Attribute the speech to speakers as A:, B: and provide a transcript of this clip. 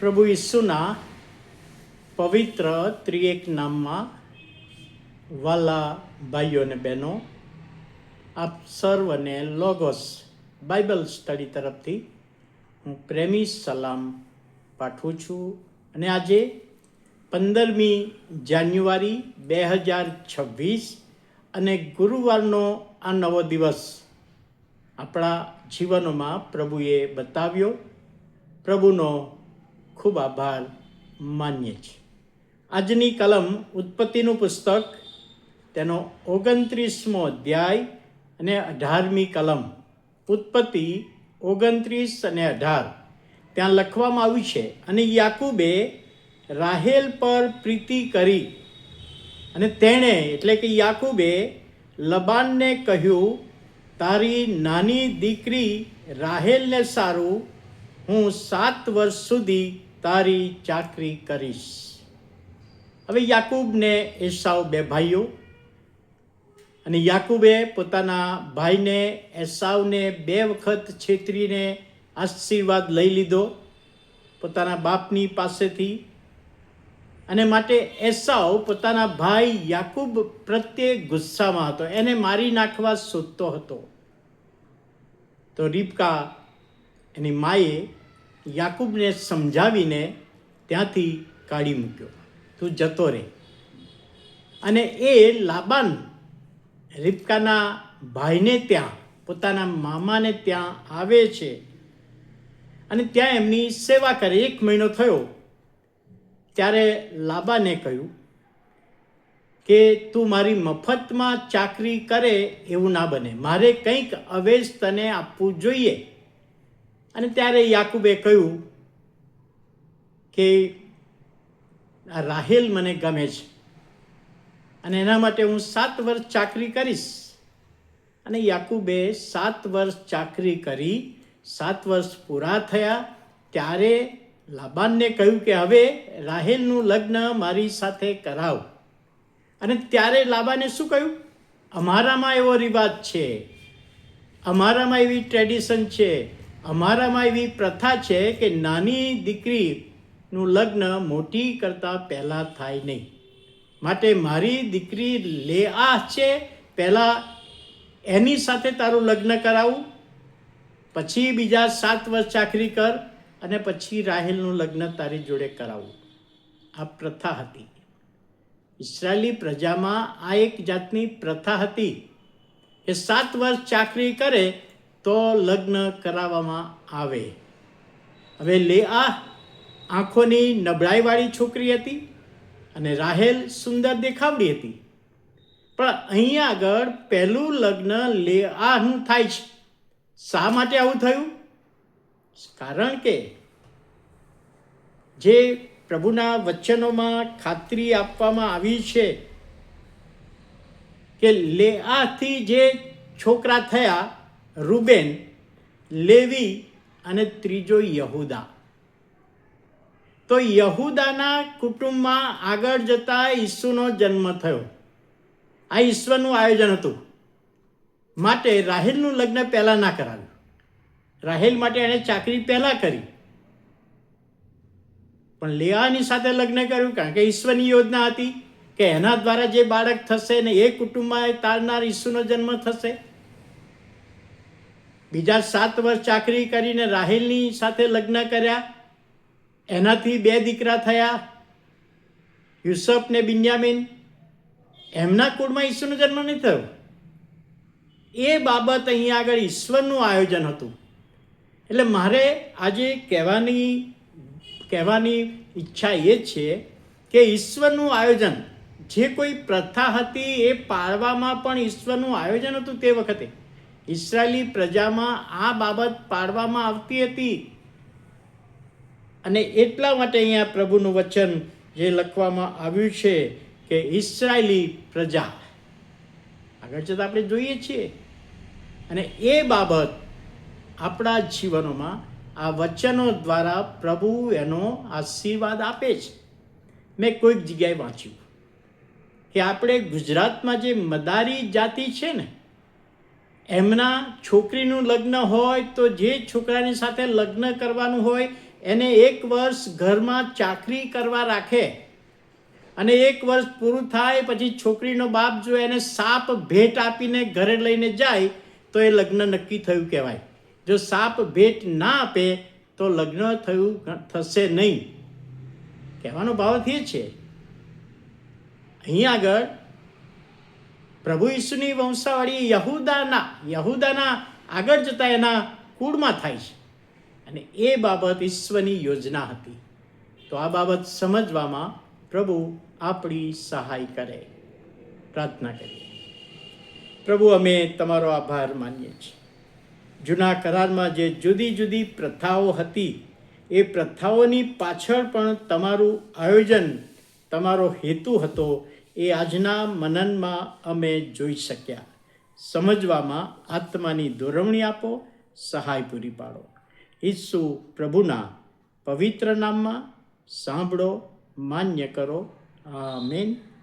A: પ્રભુ ઈસુના પવિત્ર ત્રિએક નામમાં વાલા ભાઈઓ અને બહેનો, આપ સર્વને લોગોસ બાઇબલ સ્ટડી તરફથી હું પ્રેમી સલામ પાઠવું છું અને આજે પંદરમી જાન્યુઆરી બે હજાર છવ્વીસ અને ગુરુવારનો આ નવો દિવસ આપણા જીવનોમાં પ્રભુએ બતાવ્યો. પ્રભુનો ખૂબ આભાર. માનીએ છીએ આજની કલમ ઉત્પત્તિનું પુસ્તક, તેનો ઓગણત્રીસમો અધ્યાય અને અઢારમી કલમ. ઉત્પત્તિ ઓગણત્રીસ અને અઢાર. ત્યાં લખવામાં આવ્યું છે, અને યાકુબે રાહેલ પર પ્રીતિ કરી. અને તેણે, એટલે કે યાકુબે લબાનને કહ્યું, તારી નાની દીકરી રાહેલને સારું, હું સાત વર્ષ સુધી તારી ચાકરી કરીશ. હવે યાકૂબને એસાવ બે ભાઈઓ અને યાકૂબે પોતાના ભાઈને એસાવને બે વખત છેતરીને આશીર્વાદ લઈ લીધો પોતાના બાપની પાસેથી. અને માટે એસાવ પોતાના ભાઈ યાકૂબ પ્રત્યે ગુસ્સામાં હતો. એને મારી નાખવા શોધતો હતો. તો રીપકા એની માએ યાકૂબને સમજાવીને ત્યાંથી કાઢી મૂક્યો. તું જતો રહે. અને એ લાબાન રિપકાના ભાઈને ત્યાં, પોતાના મામાને ત્યાં આવે છે. અને ત્યાં એમની સેવા કરે. એક મહિનો થયો. ત્યારે લાબાને કહ્યું કે, તું મારી મફતમાં ચાકરી કરે એવું ના બને. મારે કંઈક અવેજ તને આપવું જોઈએ. અને ત્યારે યાકુબે કહ્યું કે આ રાહેલ મને ગમે છે. અને એના માટે હું સાત વર્ષ ચાકરી કરીશ. અને યાકુબે સાત વર્ષ ચાકરી કરી, સાત વર્ષ પૂરા થયા, ત્યારે લાબાનને કહ્યું કે હવે રાહેલનું લગ્ન મારી સાથે કરાવ. અને ત્યારે લાબાને શું કહ્યું? અમારામાં એવો રિવાજ છે. અમારામાં એવી ટ્રેડિશન છે અમારામાં એવી પ્રથા છે કે નાની દીકરીનું લગ્ન મોટી કરતાં પહેલાં થાય નહીં. માટે મારી દીકરી લે આ છે, પહેલાં એની સાથે તારું લગ્ન કરાવું, પછી બીજા સાત વર્ષ ચાકરી કર અને પછી રાહેલનું લગ્ન તારી જોડે કરાવું. આ પ્રથા હતી. ઇસરાયેલી પ્રજામાં આ એક જાતની પ્રથા હતી એ સાત વર્ષ ચાકરી કરે તો લગ્ન કરાવવામાં આવે. હવે લે આ આંખોની નબળાઈવાળી છોકરી હતી અને રાહેલ સુંદર દેખાવડી હતી. પણ અહીંયા આગળ પહેલું લગ્ન લે આહનું થાય છે. શા માટે આવું થયું? કારણ કે જે પ્રભુના વચનોમાં ખાતરી આપવામાં આવી છે કે લેઆથી જે છોકરા થયા રૂબેન, લેવી અને ત્રીજો યહુદા. તો યહુદાના કુટુંબમાં આગળ જતા ઈસુનો જન્મ થયો. આ ઈશ્વરનું આયોજન હતું. માટે રાહેલનું લગ્ન પહેલાં ના કરાવ્યું. રાહેલ માટે એણે ચાકરી પહેલાં કરી. પણ લેવાની સાથે લગ્ન કર્યું કારણ કે ઈશ્વરની યોજના હતી કે એના દ્વારા જે બાળક થશે ને એ કુટુંબમાં તારનાર ઈસુનો જન્મ થશે. બીજા સાત વર્ષ ચાકરી કરીને રાહિલની સાથે લગ્ન કર્યા. એનાથી બે દીકરા થયા. યુસફ ને બિન્યામીન. એમના કુળમાં ઈસુનો જન્મ નહીં થયો. એ બાબત અહીંયા આગળ ઈશ્વરનું આયોજન હતું. એટલે મારે આજે કહેવાની કહેવાની ઈચ્છા એ છે કે ઈશ્વરનું આયોજન, જે કોઈ પ્રથા હતી એ પાળવામાં પણ ઈશ્વરનું આયોજન હતું તે વખતે. ઇસરાયેલી પ્રજામાં આ બાબત પાડવામાં આવતી હતી. અને એટલા માટે અહીંયા પ્રભુનું વચન જે લખવામાં આવ્યું છે કે ઇસરાયેલી પ્રજા. આગળ જતાં આપણે જોઈએ છીએ. અને એ બાબત આપણા જીવનોમાં આ વચનો દ્વારા પ્રભુ એનો આશીર્વાદ આપે છે. મેં કોઈક જગ્યાએ વાંચ્યું કે આપણે ગુજરાતમાં જે મદારી જાતિ છે ને એમના છોકરીનું લગ્ન હોય તો જે છોકરાની સાથે લગ્ન કરવાનું હોય, એને એક વર્ષ ઘરમાં ચાકરી કરવા રાખે. અને એક વર્ષ પૂરું થાય, પછી છોકરીનો બાપ જો એને સાપ ભેટ આપીને ઘરે લઈને જાય, તો એ લગ્ન નક્કી થયું કહેવાય. જો સાપ ભેટ ના આપે, તો લગ્ન થયું થશે નહીં. કહેવાનો ભાવ એ છે. અહીં આગળ પ્રભુ ઈસુની વંશાવળી યહુદાના યહુદાના આગળ જતા એના કુળમાં થાય છે. અને એ બાબત ઈશ્વરની યોજના હતી. તો આ બાબત સમજવામાં પ્રભુ આપણી સહાય કરે. પ્રાર્થના કરીએ. પ્રભુ, અમે તમારો આભાર માનીએ છીએ. જૂના કરારમાં જે જુદી જુદી પ્રથાઓ હતી, એ પ્રથાઓની પાછળ પણ તમારું આયોજન, તમારો હેતુ હતો એ આજના મનનમાં અમે જોઈ શક્યા. સમજવામાં આત્માની દોરવણી આપો, સહાય પૂરી પાડો. ઈસુ પ્રભુના પવિત્ર નામમાં સાંભળો, માન્ય કરો. આમેન.